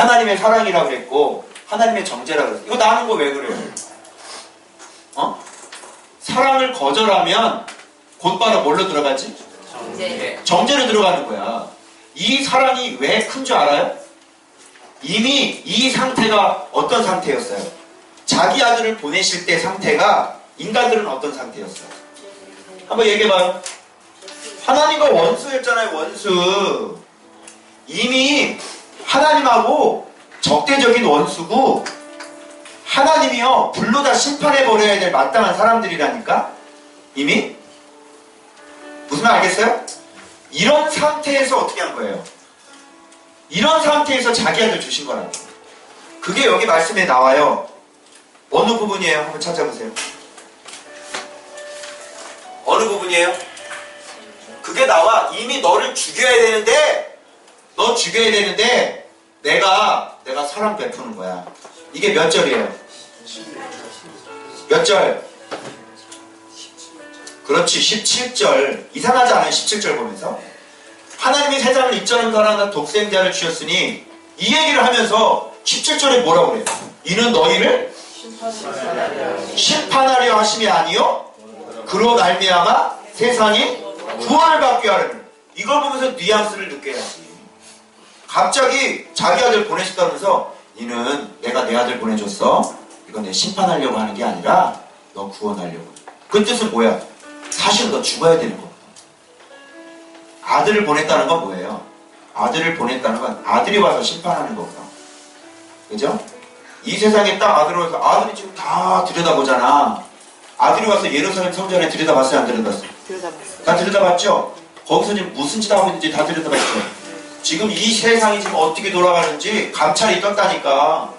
하나님의 사랑이라고 그랬고 하나님의 정죄라고 그랬어. 이거 나눈 거왜 그래요? 어? 사랑을 거절하면 곧바로 뭘로 들어가지? 이제 정죄로 들어가는 거야. 이 사랑이 왜 큰 줄 알아요? 이미 이 상태가 어떤 상태였어요? 자기 아들을 보내실 때 상태가 인간들은 어떤 상태였어요? 한번 얘기해봐요. 하나님과 원수였잖아요, 원수. 이미 하나님하고 적대적인 원수고, 하나님이요, 불로 다 심판해 버려야 될 마땅한 사람들이라니까? 이미? 무슨 말 알겠어요? 이런 상태에서 어떻게 한 거예요? 이런 상태에서 자기 아들 주신 거라고. 그게 여기 말씀에 나와요. 어느 부분이에요? 한번 찾아보세요. 어느 부분이에요? 그게 나와. 이미 너를 죽여야 되는데, 너 죽여야 되는데, 내가, 내가 사랑 베푸는 거야. 이게 몇 절이에요? 몇 절? 그렇지, 17절. 이상하지 않아요, 17절 보면서? 하나님이 세상을 이처럼 사랑한 독생자를 주셨으니, 이 얘기를 하면서 17절에 뭐라고 그래요? 이는 너희를 심판하려 하심이 아니요 그로 말미암아 세상이 구원을 받게 하려는 이걸 보면서 뉘앙스를 느껴야지 갑자기 자기 아들 보내셨다면서 니는 내가 내 아들 보내줬어 이건 내 심판하려고 하는 게 아니라 너 구원하려고 그 뜻은 뭐야 사실 너 죽어야 되는 거거든 아들을 보냈다는 건 뭐예요 아들을 보냈다는 건 아들이 와서 심판하는 거거든 그죠? 이 세상에 딱 아들 와서 아들이 지금 다 들여다보잖아. 아들이 와서 예루살렘 성전에 들여다봤어요, 안 들여다봤어요? 들여다봤어요. 다 들여다봤죠? 거기서 지금 무슨 짓 하고 있는지 다 들여다봤죠? 지금 이 세상이 지금 어떻게 돌아가는지 감찰이 떴다니까.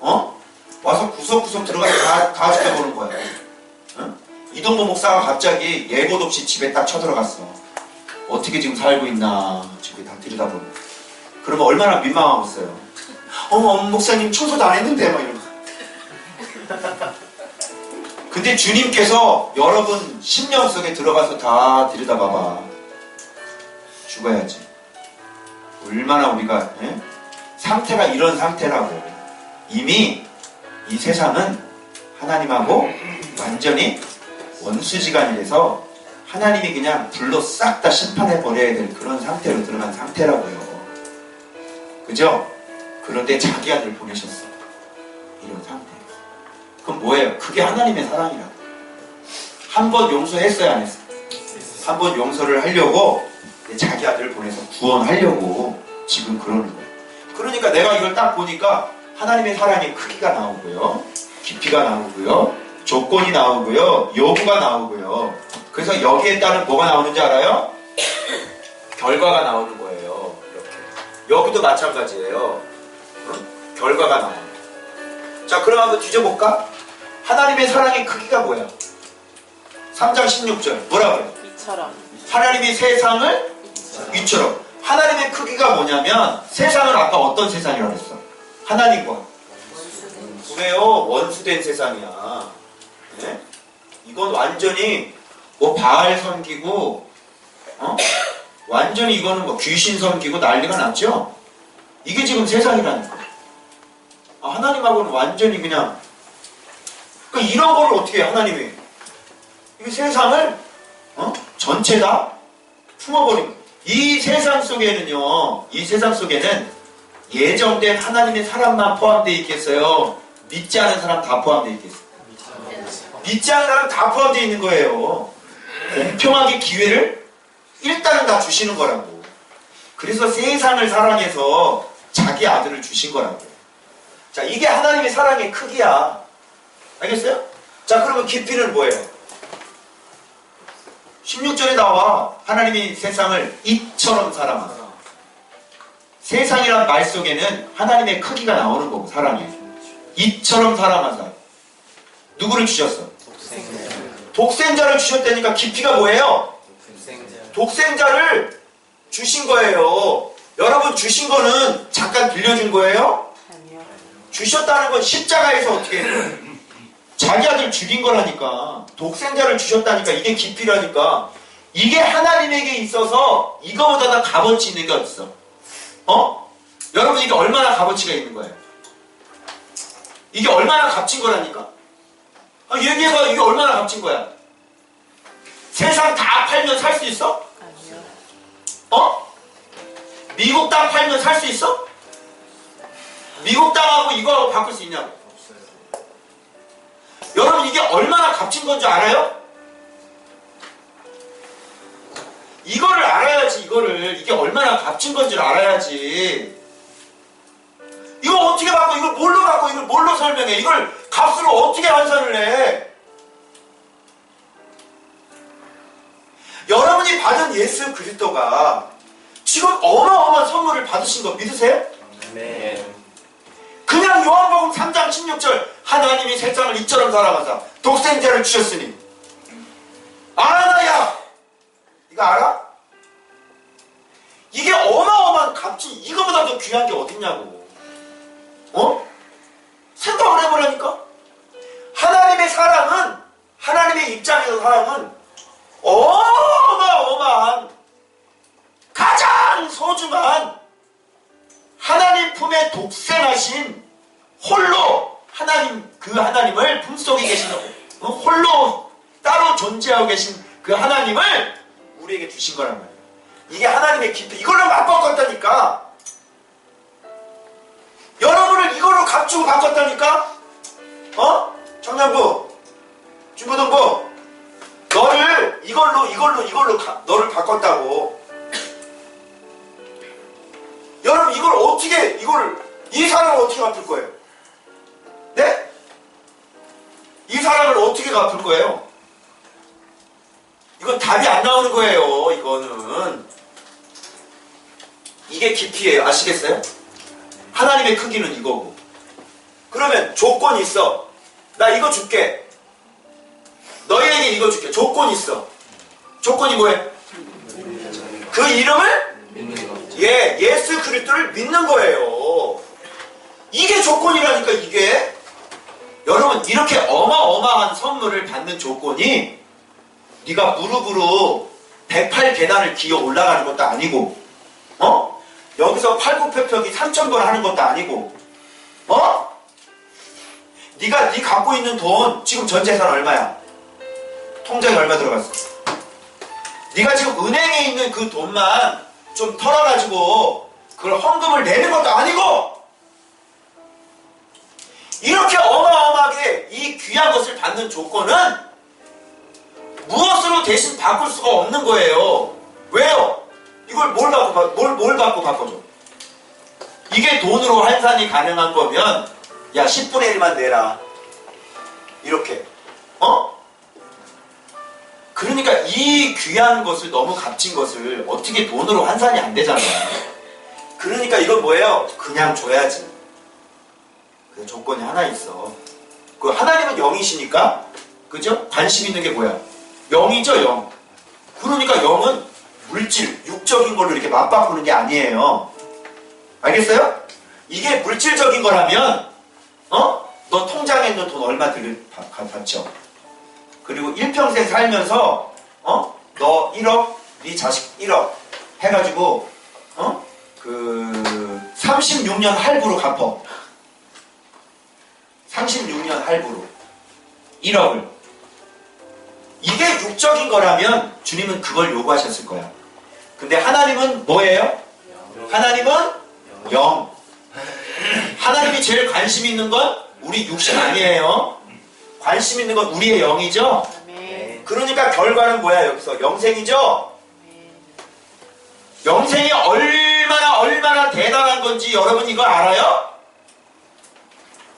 어? 와서 구석구석 들어가서 다, 다 지켜보는 거야. 어? 이동보 목사가 갑자기 예고도 없이 집에 딱 쳐들어갔어. 어떻게 지금 살고 있나, 지금 다 들여다보는 거야. 그러면 얼마나 민망하겠어요. 어머, 목사님 청소도 안 했는데, 막 이러면서. 근데 주님께서 여러분 심령 속에 들어가서 다 들여다봐봐. 죽어야지. 얼마나 우리가 예? 상태가 이런 상태라고. 이미 이 세상은 하나님하고 완전히 원수지간이 돼서 하나님이 그냥 불로 싹 다 심판해 버려야 될 그런 상태로 들어간 상태라고요. 그죠? 그런데 자기 아들 보내셨어. 이런 상태. 그럼 뭐예요? 그게 하나님의 사랑이라고. 한 번 용서했어야 안 했어요? 한 번 용서를 하려고 자기 아들을 보내서 구원하려고 지금 그러는 거예요. 그러니까 내가 이걸 딱 보니까 하나님의 사랑의 크기가 나오고요. 깊이가 나오고요. 조건이 나오고요. 요구가 나오고요. 그래서 여기에 따른 뭐가 나오는지 알아요? 결과가 나오는 거예요. 이렇게. 여기도 마찬가지예요. 응? 결과가 나와요. 자, 그럼 한번 뒤져볼까? 하나님의 사랑의 크기가 뭐야? 3장 16절. 뭐라 그래? 이처럼 하나님이 세상을 이처럼. 하나님의 크기가 뭐냐면 세상은 아까 어떤 세상이라고 했어? 하나님과 그래요 원수된 세상이야. 네? 이건 완전히 뭐 바알 섬기고 어? 완전히 이거는 뭐 귀신 섬기고 난리가 났죠? 이게 지금 세상이라니까. 아, 하나님하고는 완전히 그냥 그 이런 거를 어떻게 해 하나님이 이 세상을 어? 전체 다 품어버리고 이 세상 속에는요 이 세상 속에는 예정된 하나님의 사람만 포함되어 있겠어요? 믿지 않은 사람 다 포함되어 있겠어요? 믿지 않는 사람 다 포함되어 있는 거예요. 공평하게 기회를 일단은 다 주시는 거라고. 그래서 세상을 사랑해서 자기 아들을 주신 거라고. 자 이게 하나님의 사랑의 크기야. 알겠어요? 자 그러면 깊이는 뭐예요? 16절에 나와 하나님이 세상을 이처럼 사랑하사 세상이란 말 속에는 하나님의 크기가 나오는 거고 사랑이 이처럼 사랑하사 누구를 주셨어? 독생자를 주셨다니까 깊이가 뭐예요? 독생자를 주신 거예요 여러분 주신 거는 잠깐 빌려준 거예요? 아니요. 주셨다는 건 십자가에서 어떻게 해요? 자기 아들 죽인 거라니까 독생자를 주셨다니까 이게 깊이라니까 이게 하나님에게 있어서 이거보다 더 값어치 있는 게 어딨어 어? 여러분 이게 얼마나 값어치가 있는 거예요? 이게 얼마나 값진 거라니까? 아, 얘기해봐 이게 얼마나 값진 거야? 세상 다 팔면 살 수 있어? 어? 미국 땅 팔면 살 수 있어? 미국 땅하고 이거하고 바꿀 수 있냐고? 여러분 이게 얼마나 값진 건줄 알아요? 이거를 알아야지 이거를 이게 얼마나 값진 건줄 알아야지 이거 어떻게 바꿔 이걸 뭘로 바꿔 이걸 뭘로 설명해 이걸 값으로 어떻게 환산을 해 여러분이 받은 예수 그리스도가 지금 어마어마한 선물을 받으신 거 믿으세요? 네. 그냥 요한복음 3장 16절 하나님이 세상을 이처럼 사랑하사 독생자를 주셨으니 아나야 이거 알아? 이게 어마어마한 값지 이거보다 더 귀한 게 어딨냐고 어? 생각을 해보라니까 하나님의 사랑은 하나님의 입장에서 사랑은 어마어마한 가장 소중한 품에 독생하신 홀로 하나님 그 하나님을 품속에 계신 어, 홀로 따로 존재하고 계신 그 하나님을 우리에게 주신 거란 말이에요. 이게 하나님의 기쁨. 이걸로 맞바꿨다니까. 여러분을 이걸로 값주고 바꿨다니까. 어? 청년부, 중고등부, 너를 이걸로 이걸로 이걸로 가- 너를 바꿨다고. 여러분 이걸 어떻게 이걸 이 사람을 어떻게 갚을 거예요? 네? 이 사람을 어떻게 갚을 거예요? 이건 답이 안 나오는 거예요. 이거는 이게 깊이에요. 아시겠어요? 하나님의 크기는 이거고. 그러면 조건이 있어. 나 이거 줄게. 너희에게 이거 줄게. 조건이 있어. 조건이 뭐예요? 그 이름을. 예, 예수 그리스도를 믿는 거예요. 이게 조건이라니까 이게. 여러분 이렇게 어마어마한 선물을 받는 조건이 네가 무릎으로 108 계단을 기어 올라가는 것도 아니고 어? 여기서 팔굽혀펴기 3,000번 하는 것도 아니고 어? 네가 네 갖고 있는 돈 지금 전 재산 얼마야? 통장에 얼마 들어갔어? 네가 지금 은행에 있는 그 돈만 좀 털어가지고 그걸 헌금을 내는 것도 아니고 이렇게 어마어마하게 이 귀한 것을 받는 조건은 무엇으로 대신 바꿀 수가 없는 거예요. 왜요? 이걸 뭘 받고 바- 뭘, 뭘 받고 바꿔줘? 이게 돈으로 환산이 가능한 거면 야 10분의 1만 내라 이렇게 어? 그러니까 이 귀한 것을 너무 값진 것을 어떻게 돈으로 환산이 안 되잖아요. 그러니까 이건 뭐예요? 그냥 줘야지. 그 조건이 하나 있어. 그 하나님은 영이시니까 그죠? 관심 있는 게 뭐야? 영이죠, 영. 그러니까 영은 물질, 육적인 걸로 이렇게 맞바꾸는 게 아니에요. 알겠어요? 이게 물질적인 거라면 어? 너 통장에 있는 돈 얼마 들 받죠? 그리고 일평생 살면서 어? 너 1억, 네 자식 1억 해가지고 어? 그 36년 할부로 갚어. 36년 할부로 1억을. 이게 육적인 거라면 주님은 그걸 요구하셨을 거야. 근데 하나님은 뭐예요? 하나님은 영. 하나님이 제일 관심 있는 건 우리 육신 아니에요. 관심 있는 건 우리의 영이죠. 그러니까 결과는 뭐야 여기서? 영생이죠. 영생이 얼마나 얼마나 대단한 건지 여러분 이거 알아요?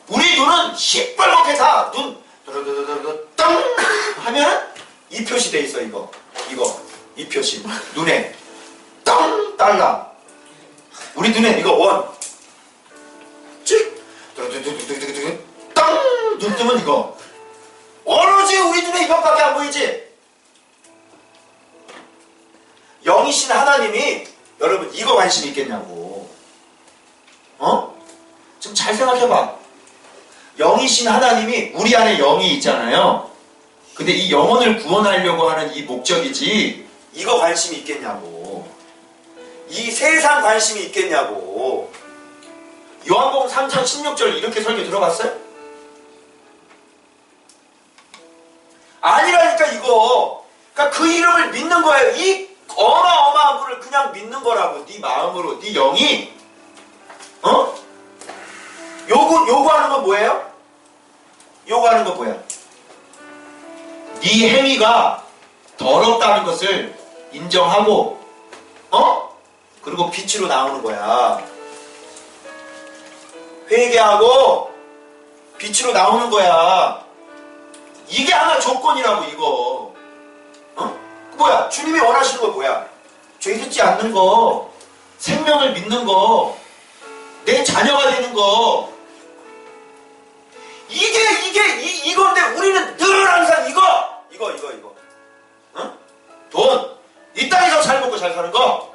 우리 눈은 시뻘겋게 다눈 땅 하면 이 표시 돼 있어 이거. 이거. 이 표시. 눈에. 땅 달라. 우리 눈에 이거 원 찍 땅 눈 뜨면 이거 오로지 우리 눈에 이것밖에 안 보이지 영이신 하나님이 여러분 이거 관심 있겠냐고. 어? 좀잘 생각해봐. 영이신 하나님이 우리 안에 영이 있잖아요. 근데 이 영혼을 구원하려고 하는 이 목적이지 이거 관심이 있겠냐고. 이 세상 관심이 있겠냐고. 요한복음 3장 16절 이렇게 설교 들어봤어요? 아니라니까 이거. 그러니까 그 이름을 믿는 거예요. 이 어마어마한 분을 그냥 믿는 거라고. 네 마음으로, 네 영이. 어? 요구 요구하는 건 뭐예요? 요구하는 건 뭐야? 네 행위가 더럽다는 것을 인정하고, 어? 그리고 빛으로 나오는 거야. 회개하고 빛으로 나오는 거야. 이게 하나 조건이라고 이거. 어? 뭐야? 주님이 원하시는 거 뭐야? 죄 짓지 않는 거, 생명을 믿는 거, 내 자녀가 되는 거. 이게 이게 이, 이건데 우리는 늘 항상 이거 이거 이거 이거. 어? 돈. 이 땅에서 잘 먹고 잘 사는 거.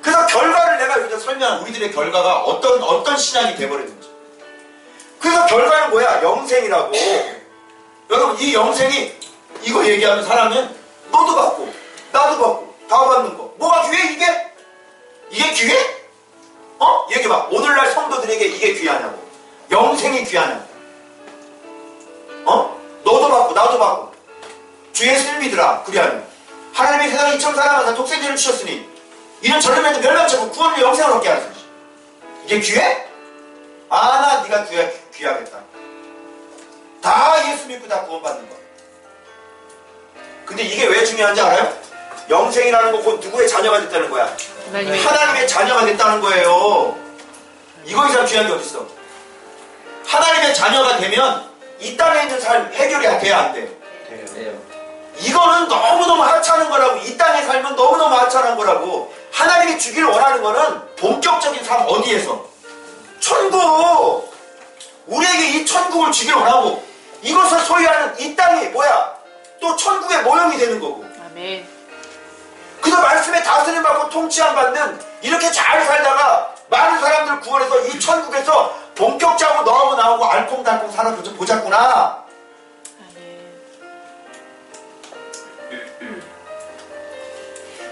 그래서 결과를 내가 여기서 설명한 우리들의 결과가 어떤 어떤 신앙이 돼버렸는지. 그래서 결과는 뭐야? 영생이라고. 여러분 이 영생이 이거 얘기하는 사람은 너도 받고 나도 받고 다 받는 거. 뭐가 귀해 이게? 이게 귀해? 어? 얘기해봐. 오늘날 성도들에게 이게 귀하냐고. 영생이 귀하냐고. 어? 너도 받고 나도 받고 주 예수를 믿으라. 그리하면 하나님이 세상 이처럼 사랑하사 독생자를 주셨으니 이는 저렴해도 멸망처럼 구원을 영생을 얻게 하소서. 이게 귀해? 아, 나 네가 귀하, 귀하겠다. 다 예수 믿고 다 구원받는 거. 근데 이게 왜 중요한지 알아요? 영생이라는 거곧 누구의 자녀가 됐다는 거야. 하나님의 하나님의 자녀가 됐다는 거예요. 이거 이상 귀한 게 어딨어? 하나님의 자녀가 되면 이 땅에 있는 삶 해결이 돼야 안 돼? 돼요. 이거는 너무너무 하찮은 거라고 이 땅에 살면 너무너무 하찮은 거라고 하나님이 주기를 원하는 거는 본격적인 삶 어디에서? 천국 우리에게 이 천국을 주기를 원하고 이것을 소유하는 이 땅이 뭐야? 또 천국의 모형이 되는 거고 아멘. 그래서 말씀에 다스림 받고 통치함 받는 이렇게 잘 살다가 많은 사람들 구원해서 이 천국에서 본격적으로 너무 나오고 알콩달콩 살아보자 보자꾸나 아멘.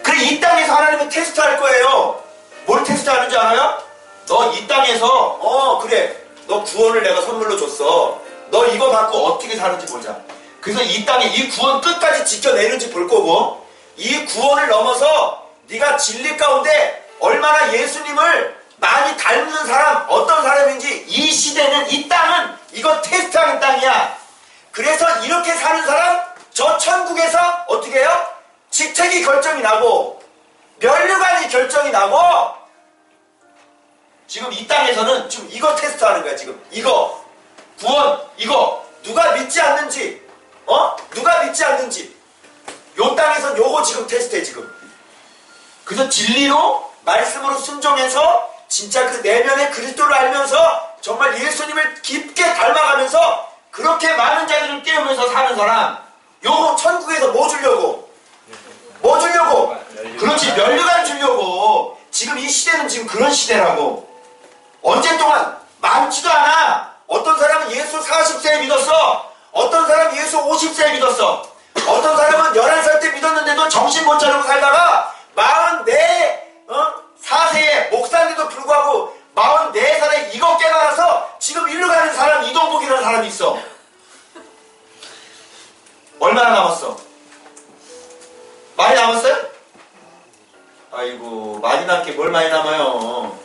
그래 이 땅에서 하나님은 테스트할 거예요. 뭘 테스트하는지 알아요? 너 이 땅에서 어 그래 너 구원을 내가 선물로 줬어. 너 이거 받고 어떻게 사는지 보자. 그래서 이 땅에 이 구원 끝까지 지켜내는지 볼 거고 이 구원을 넘어서 네가 진리 가운데 얼마나 예수님을 많이 닮는 사람 어떤 사람인지 이 시대는 이 땅은 이거 테스트하는 땅이야. 그래서 이렇게 사는 사람 저 천국에서 어떻게 해요? 직책이 결정이 나고 면류관이 결정이 나고 지금 이 땅에서는 지금 이거 테스트하는 거야 지금. 이거. 구원 이거. 누가 믿지 않는지. 어? 누가 믿지 않는지. 요 땅에선 요거 지금 테스트해 지금. 그래서 진리로 말씀으로 순종해서 진짜 그 내면의 그리스도를 알면서 정말 예수님을 깊게 닮아가면서 그렇게 많은 자들을 깨우면서 사는 사람 요거 천국에서 뭐 주려고? 뭐 주려고? 그렇지 면류관 주려고. 지금 이 시대는 지금 그런 시대라고 언제 동안 많지도 않아 어떤 사람은 예수 40세에 믿었어 어떤 사람은 예수 50세에 믿었어 어떤 사람은 11살 때 믿었는데도 정신 못 차리고 살다가 44 어? 4세에 목사인데도 불구하고 44살에 이거 깨달아서 지금 일로 가는 사람 이동복이라는 사람이 있어 얼마나 남았어? 많이 남았어요? 아이고 많이 남게 뭘 많이 남아요 어?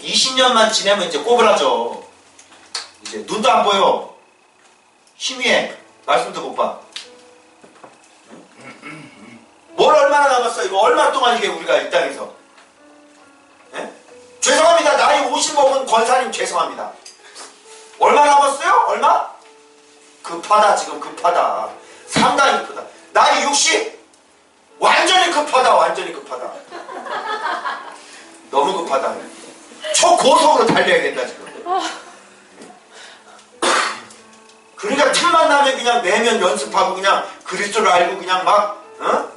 20년만 지내면 이제 꼬부라져 이제 눈도 안 보여. 희미해. 말씀도 못 봐. 뭘 얼마나 남았어? 이거 얼마 동안 이게 우리가 이 땅에서? 예? 죄송합니다. 나이 50 먹은 권사님 죄송합니다. 얼마 남았어요? 얼마? 급하다 지금 급하다. 상당히 급하다. 나이 60 완전히 급하다 완전히 급하다. 너무 급하다 초고속으로 달려야 된다 지금 그러니까 틈만 나면 그냥 내면 연습하고 그냥 그리스도를 알고 그냥 막 어?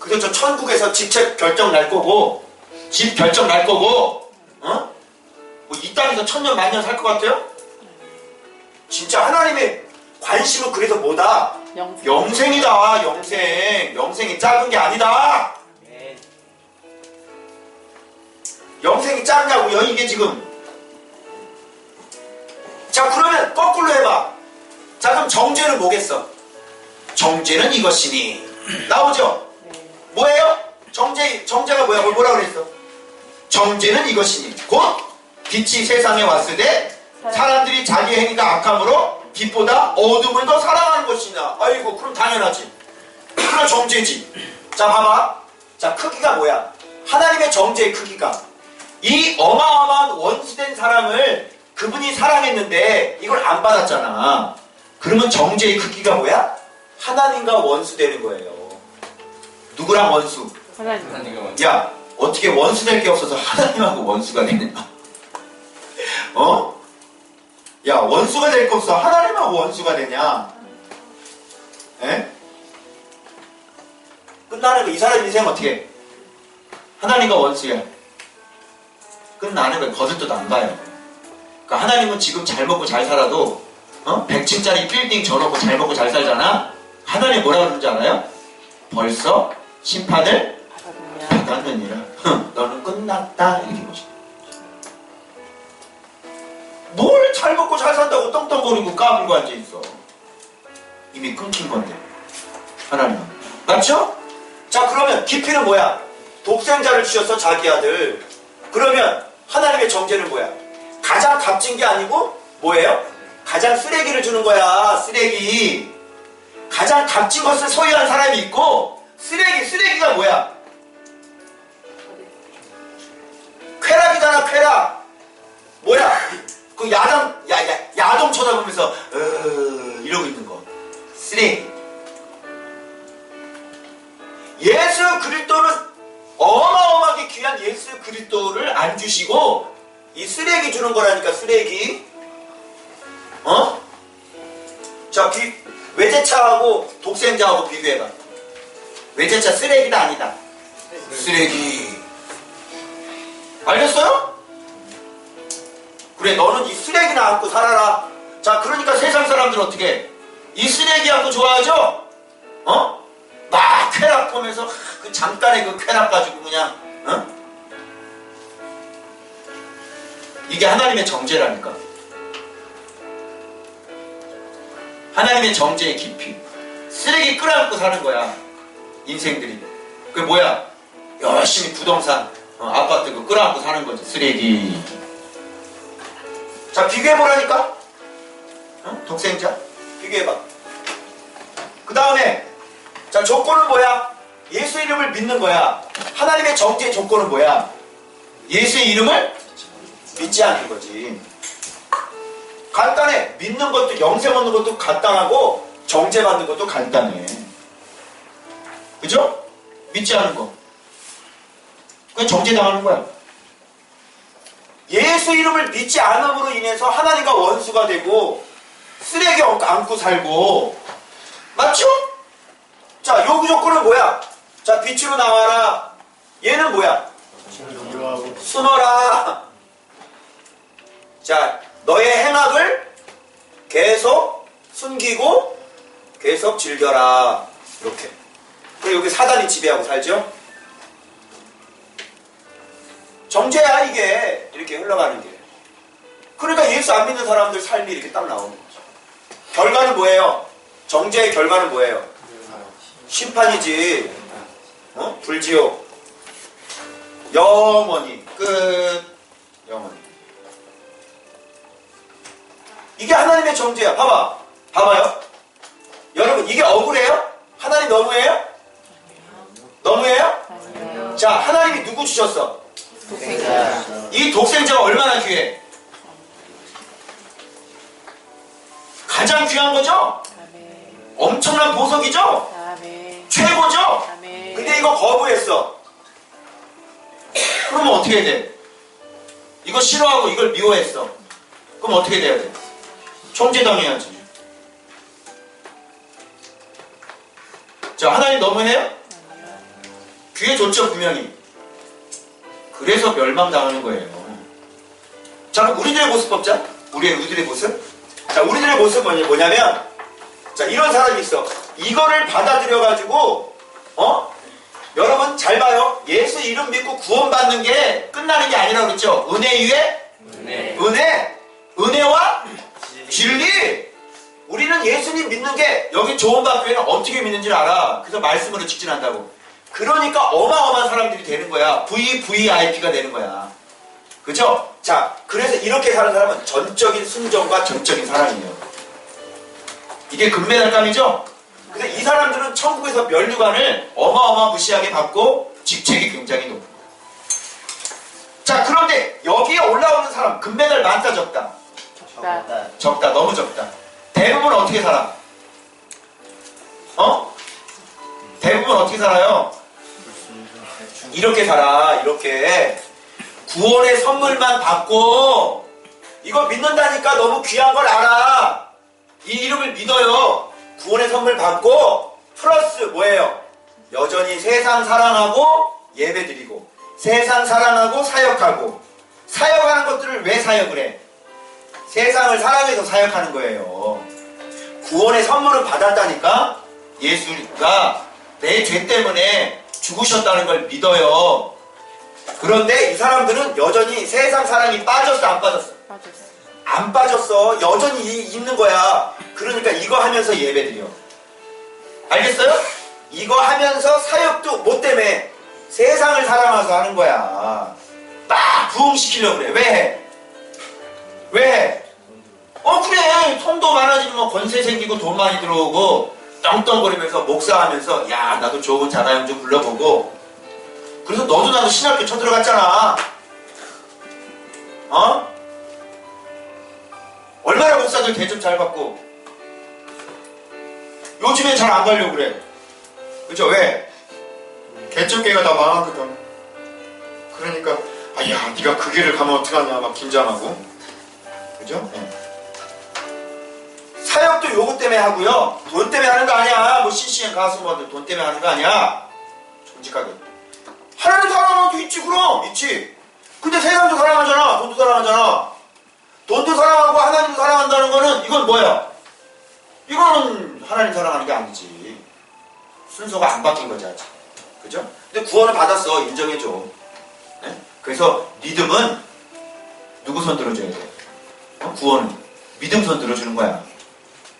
그래서 저 천국에서 직책 결정 날 거고 집 결정 날 거고 어? 뭐 이 땅에서 천년 만년 살 것 같아요? 진짜 하나님의 관심은 그래서 뭐다? 영생. 영생이다 영생 영생이 작은 게 아니다 영생이 작냐고요, 이게 지금. 자, 그러면 거꾸로 해봐. 자, 그럼 정죄는 뭐겠어? 정죄는 이것이니. 나오죠? 뭐예요? 정죄, 정죄가 뭐야? 뭘 뭐라 그랬어? 정죄는 이것이니. 곧 빛이 세상에 왔을 때 사람들이 자기 행위가 악함으로 빛보다 어둠을 더 사랑하는 것이냐. 아이고, 그럼 당연하지. 그럼 정죄지. 자, 봐봐. 자, 크기가 뭐야? 하나님의 정죄의 크기가. 이 어마어마한 원수된 사람을 그분이 사랑했는데 이걸 안 받았잖아. 그러면 정죄의 크기가 뭐야? 하나님과 원수 되는 거예요. 누구랑 원수? 하나님. 하나님과 먼저. 야, 어떻게 원수 될 게 없어서 하나님하고 원수가 되냐? 어? 야, 원수가 될게 없어. 하나님하고 원수가 되냐? 에? 끝나는 거, 이 사람 인생 어떻게 해? 하나님과 원수야. 끝나는 거야. 거들떠도 안 가요. 그러니까 하나님은 지금 잘 먹고 잘 살아도, 어? 100층짜리 빌딩 져놓고 잘 먹고 잘 살잖아? 하나님 뭐라 그러는지 알아요? 벌써 심판을. 받았느니라. 흥, 너는 끝났다. 이렇게 보죠. 뭘잘 먹고 잘 산다고 떵떵거리고 까불고 앉아있어. 이미 끊긴 건데. 하나님. 맞죠? 자, 그러면 깊이는 뭐야? 독생자를 주셔서 자기 아들. 그러면 하나님의 정죄는 뭐야? 가장 값진 게 아니고 뭐예요? 가장 쓰레기를 주는 거야. 쓰레기. 가장 값진 것을 소유한 사람이 있고 쓰레기, 쓰레기가 뭐야? 쾌락이잖아, 쾌락. 뭐야? 그 야당, 야, 야, 야동 쳐다보면서, 어, 이러고 있는 거. 쓰레기. 예수 그리스도는 어마어마하게 귀한 예수 그리스도를 안 주시고, 이 쓰레기 주는 거라니까, 쓰레기. 어? 자, 비, 외제차하고 독생자하고 비교해봐. 외제차 쓰레기다, 아니다. 쓰레기. 알겠어요? 그래 너는 이 쓰레기나 안고 살아라 자 그러니까 세상 사람들 어떻게 해? 이 쓰레기 안고 좋아하죠? 어? 막 쾌락 보면서 그 잠깐의 그 쾌락 가지고 그냥 어? 이게 하나님의 정죄라니까. 하나님의 정죄의 깊이. 쓰레기 끌어안고 사는 거야 인생들이. 그게 뭐야? 열심히 부동산 어, 아파트 그 끌어안고 사는 거지 쓰레기. 자 비교해보라니까. 어? 독생자. 비교해봐. 그 다음에 자 조건은 뭐야 예수 이름을 믿는 거야 하나님의 정죄의 조건은 뭐야 예수의 이름을 믿지 않는 거지 간단해 믿는 것도 영생 얻는 것도 간단하고 정죄 받는 것도 간단해 그죠? 믿지 않은 거 그냥 정죄 당하는 거야. 예수 이름을 믿지 않음으로 인해서 하나님과 원수가 되고 쓰레기 안고 살고 맞죠? 자 요구 조건은 뭐야? 자 빛으로 나와라 얘는 뭐야? 숨어라 자 너의 행악을 계속 숨기고 계속 즐겨라 이렇게 그리고 여기 사단이 지배하고 살죠? 정죄야 이게 이렇게 흘러가는 게 그러니까 예수 안 믿는 사람들 삶이 이렇게 딱 나오는 거죠 결과는 뭐예요? 정죄의 결과는 뭐예요? 심판이지 어? 불지옥 영원히 끝 영원히 이게 하나님의 정죄야 봐봐 봐봐요 여러분 이게 억울해요? 하나님 너무해요? 너무해요? 자 하나님이 누구 주셨어? 독생자. 이 독생자가 얼마나 귀해? 가장 귀한 거죠? 아멘. 엄청난 보석이죠? 아멘. 최고죠? 아멘. 근데 이거 거부했어. 그러면 어떻게 돼? 이거 싫어하고 이걸 미워했어. 그럼 어떻게 돼야 돼? 총재당해야지. 자, 하나님 너무해요? 귀에 좋죠, 분명히. 그래서 멸망당하는 거예요. 자, 그럼 우리들의 모습 뽑자. 우리의, 우리들의 모습. 자, 우리들의 모습 뭐냐, 뭐냐면, 자, 이런 사람이 있어. 이거를 받아들여가지고, 어? 여러분 잘 봐요. 예수 이름 믿고 구원받는 게 끝나는 게 아니라 그랬죠. 은혜 위에 네. 은혜, 은혜와 진리. 우리는 예수님 믿는 게 여기 조언받기에는 어떻게 믿는지 알아. 그래서 말씀으로 직진한다고. 그러니까 어마어마한 사람들이 되는 거야. VVIP가 되는 거야. 그죠? 자, 그래서 이렇게 사는 사람은 전적인 순종과 전적인 사랑이에요. 이게 금메달감이죠? 근데 이 사람들은 천국에서 면류관을 어마어마무시하게 받고 직책이 굉장히 높은 거예요. 자, 그런데 여기에 올라오는 사람, 금메달 많다, 적다? 적다. 적다, 너무 적다. 대부분 어떻게 살아? 어? 대부분 어떻게 살아요? 이렇게 살아, 이렇게. 구원의 선물만 받고, 이거 믿는다니까 너무 귀한 걸 알아. 이 이름을 믿어요. 구원의 선물 받고, 플러스 뭐예요? 여전히 세상 사랑하고, 예배 드리고, 세상 사랑하고, 사역하고, 사역하는 것들을 왜 사역을 해? 세상을 사랑해서 사역하는 거예요. 구원의 선물을 받았다니까 예수가 내 죄 때문에 죽으셨다는 걸 믿어요. 그런데 이 사람들은 여전히 세상 사랑이 빠졌어, 안 빠졌어? 안 빠졌어. 여전히 이- 있는 거야. 그러니까 이거 하면서 예배 드려. 알겠어요? 이거 하면서 사역도 뭐 때문에 세상을 사랑해서 하는 거야. 막 부흥시키려고 그래. 왜 해? 왜 해? 어 그래 통도 많아지면 뭐 권세 생기고 돈 많이 들어오고 떵떵거리면서 목사하면서 야 나도 좋은 자가용 좀 불러보고 그래서 너도 나도 신학교 쳐들어갔잖아 어? 얼마나 목사들 대접 잘 받고 요즘에 잘 안 가려고 그래 그죠 왜? 개척계가 다 망하거든 그러니까 아야 네가 그 길을 가면 어떡하냐 막 긴장하고 그죠? 예. 사역도 요거 때문에 하고요. 돈 때문에 하는 거 아니야. 뭐 CCN 가수분들 돈 때문에 하는 거 아니야. 정직하게. 하나님 사랑하는 도 있지 그럼 있지. 근데 세상도 사랑하잖아. 돈도 사랑하잖아. 돈도 사랑하고 하나님도 사랑한다는 거는 이건 뭐야? 이거는 하나님 사랑하는 게 아니지. 순서가 안 바뀐 거지 아직. 그죠? 근데 구원을 받았어. 인정해줘. 네? 그래서 믿음은 누구 손 들어줘야 돼? 어? 구원은 믿음 손 들어주는 거야.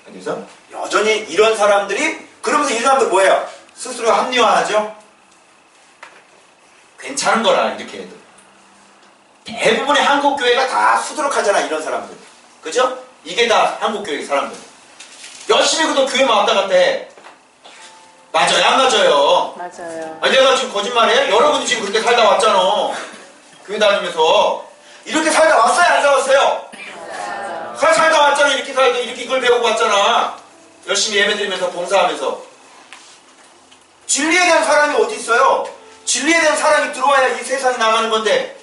그래서 여전히 이런 사람들이 그러면서 이 사람들 뭐예요? 스스로 합리화하죠. 괜찮은 거라 이렇게 해도 대부분의 한국 교회가 다 수두룩하잖아 이런 사람들. 그죠? 이게 다 한국 교회 사람들. 열심히 그도 교회만 왔다 갔다 해. 맞아요, 안 맞아요? 맞아요. 아니 내가 지금 거짓말해? 여러분이 지금 그렇게 살다 왔잖아. 교회 다니면서 이렇게 살다 왔어요, 안 살았어요? 살 살다 왔잖아 이렇게 살다 이렇게 이걸 배우고 왔잖아 열심히 예배드리면서 봉사하면서 진리에 대한 사람이 어디 있어요 진리에 대한 사람이 들어와야 이 세상이 나가는 건데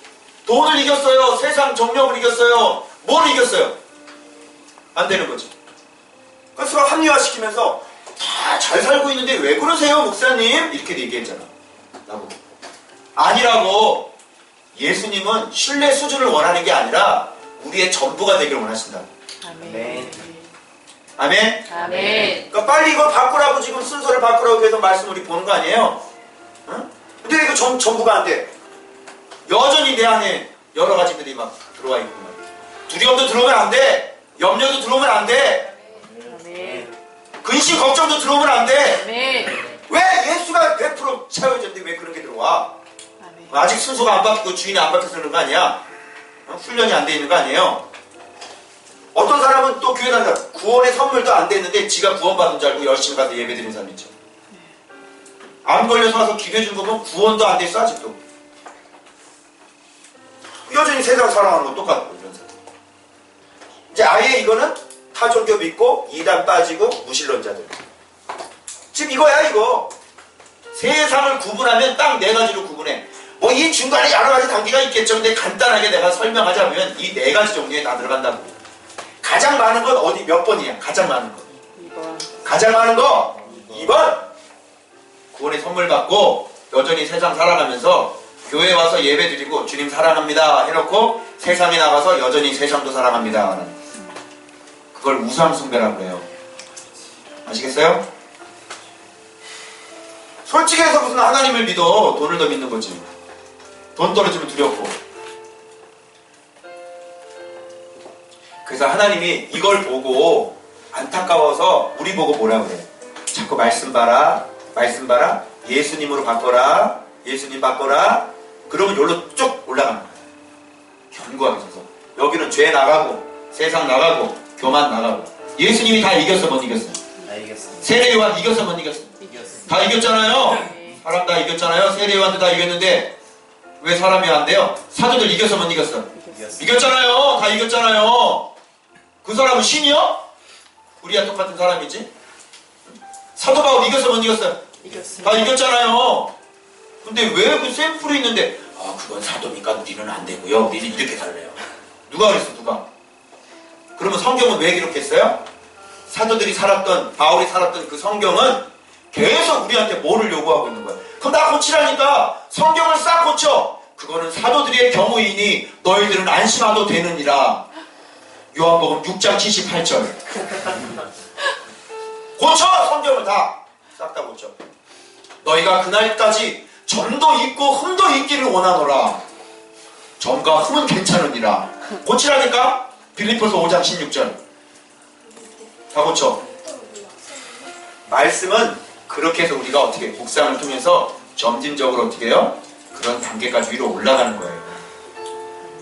돈을 이겼어요 세상 정력을 이겼어요 뭘 이겼어요 안 되는 거지 그래서 서로 합리화시키면서 다 잘 살고 있는데 왜 그러세요 목사님 이렇게 얘기했잖아 나보고 아니라고 예수님은 신뢰 수준을 원하는 게 아니라 우리의 전부가 되기를 원하신다. 아멘. 아멘? 아멘. 그러니까 빨리 이거 바꾸라고 지금 순서를 바꾸라고 계속 말씀 우리 보는 거 아니에요? 응? 근데 왜 이거 전, 전부가 안 돼? 여전히 내 안에 여러 가지들이 막 들어와 있고. 두려움도 들어오면 안 돼. 염려도 들어오면 안 돼. 근심 걱정도 들어오면 안 돼. 왜 예수가 100% 채워졌는데 왜 그런 게 들어와? 아직 순서가 안 바뀌고 주인이 안 바뀌어서 그런 거 아니야? 어? 훈련이 안 돼 있는 거 아니에요? 어떤 사람은 또 교회 다니다 구원의 선물도 안 됐는데 지가 구원받은 줄 알고 열심히 가서 예배 드리는 사람 있죠. 암 걸려서 와서 기도해 준거 보면 구원도 안 됐어 아직도. 여전히 세상 사랑하는 건 똑같고 이런 사람. 이제 아예 이거는 타종교 믿고 이단 빠지고 무신론자들. 지금 이거야 이거. 세상을 구분하면 딱 네 가지로 구분해. 뭐 이 중간에 여러 가지 단계가 있겠죠. 근데 간단하게 내가 설명하자면 이 네 가지 종류에 다 들어간다고. 가장 많은 건 어디 몇 번이야? 가장 많은 거. 2번. 가장 많은 거 2번. 구원의 선물 받고 여전히 세상 살아가면서 교회 와서 예배 드리고 주님 사랑합니다 해놓고 세상에 나가서 여전히 세상도 사랑합니다. 그걸 우상 숭배라고 해요. 아시겠어요? 솔직히 해서 무슨 하나님을 믿어. 돈을 더 믿는 거지. 돈 떨어지면 두렵고. 그래서 하나님이 이걸 보고 안타까워서 우리 보고 뭐라 그래? 자꾸 말씀 봐라. 말씀 봐라. 예수님으로 바꿔라. 예수님 바꿔라 그러면 여기로 쭉 올라가는 거야 견고하게 서서 여기는 죄 나가고 세상 나가고 교만 나가고 예수님이 다 이겼어 못 이겼어 나 이겼어. 세례 요한 이겼어 못 이겼어 이겼어. 다 이겼잖아요 네. 사람 다 이겼잖아요 세례 요한도 다 이겼는데 왜 사람이 안 돼요? 사도들 이겼어 못 이겼어 이겼어. 이겼잖아요 다 이겼잖아요 그 사람은 신이요? 우리와 똑같은 사람이지 사도 바울 이겼어 못 이겼어 이겼습니다. 다 이겼잖아요. 근데 왜 그 샘플이 있는데 아 그건 사도니까 우리는 안 되고요. 우리는 이렇게 살래요. 누가 그랬어 누가? 그러면 성경은 왜 기록했어요? 사도들이 살았던 바울이 살았던 그 성경은 계속 우리한테 뭐를 요구하고 있는 거야. 그럼 나 고치라니까 성경을 싹 고쳐. 그거는 사도들의 경우이니 너희들은 안심하도 되느니라. 요한복음 6장 78절. 고쳐 성경을 다 싹 다 고쳐. 너희가 그날까지 점도 있고 흠도 있기를 원하노라. 점과 흠은 괜찮으니라. 고치라니까? 빌리포스 5장 16절. 다 고쳐. 말씀은 그렇게 해서 우리가 어떻게 묵상을 통해서 점진적으로 어떻게 해요? 그런 단계까지 위로 올라가는 거예요.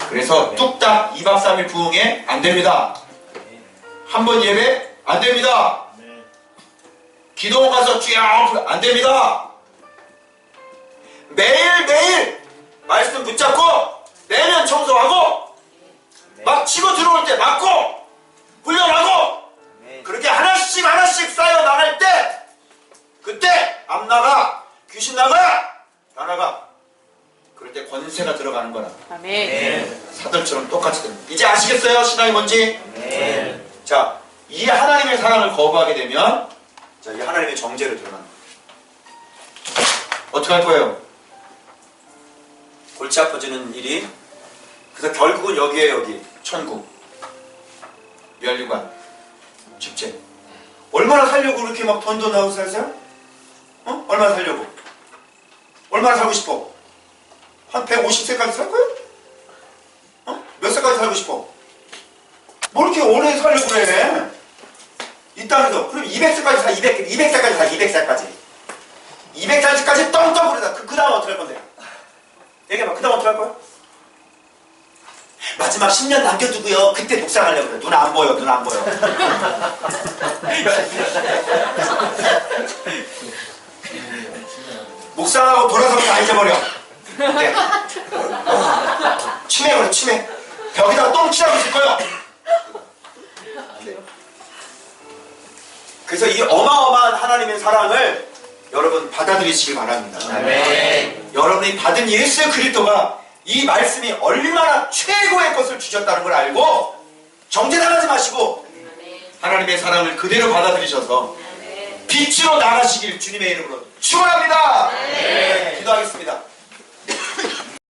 그래서 뚝딱 2박 3일 부흥에 안 됩니다. 한 번 예배 안 됩니다. 기도 가서 쭉 안 됩니다. 매일매일 말씀 붙잡고 내면 청소하고 막 치고 들어올 때 맞고 훈련하고 네. 그렇게 하나씩 하나씩 쌓여 나갈 때 그때 앞 나가 귀신 나가 다 나가 그럴 때 권세가 들어가는 거라 아멘. 네. 사들처럼 똑같이 됩니다. 이제 아시겠어요 신앙이 뭔지 네. 자, 이 하나님의 사랑을 거부하게 되면 자, 이 하나님의 정죄를 드러납니다. 어떻게 할 거예요? 골치 아파지는 일이 그래서 결국은 여기에 여기 천국 멸류관 축제 얼마나 살려고 그렇게 막 던져 나오고 살세요? 어? 얼마나 살려고? 얼마나 살고 싶어? 한 150세까지 살 거예요? 어? 몇 세까지 살고 싶어? 뭐 이렇게 오래 살려고 그래? 이 땅에서. 그럼 200세까지 사, 200, 200세까지 사, 200세까지. 200살까지 떵떵 부르다. 그, 그 다음 어떻게 할 건데? 얘기해봐. 그 다음 어떻게 할 거야? 마지막 10년 남겨두고요. 그때 묵상하려고 그래. 눈 안 보여, 눈 안 보여. 묵상하고 돌아서면 다 잊어버려. 네. 치매 그래, 치매. 벽에다가 똥 치라고 있을. 네. 그래서 이 어마어마한 하나님의 사랑을 여러분 받아들이시기 바랍니다. 아멘. 여러분이 받은 예수 그리스도가 이 말씀이 얼마나 최고의 것을 주셨다는 걸 알고 정죄당하지 마시고 하나님의 사랑을 그대로 받아들이셔서 빛으로 나가시길 주님의 이름으로 축원합니다. 기도하겠습니다.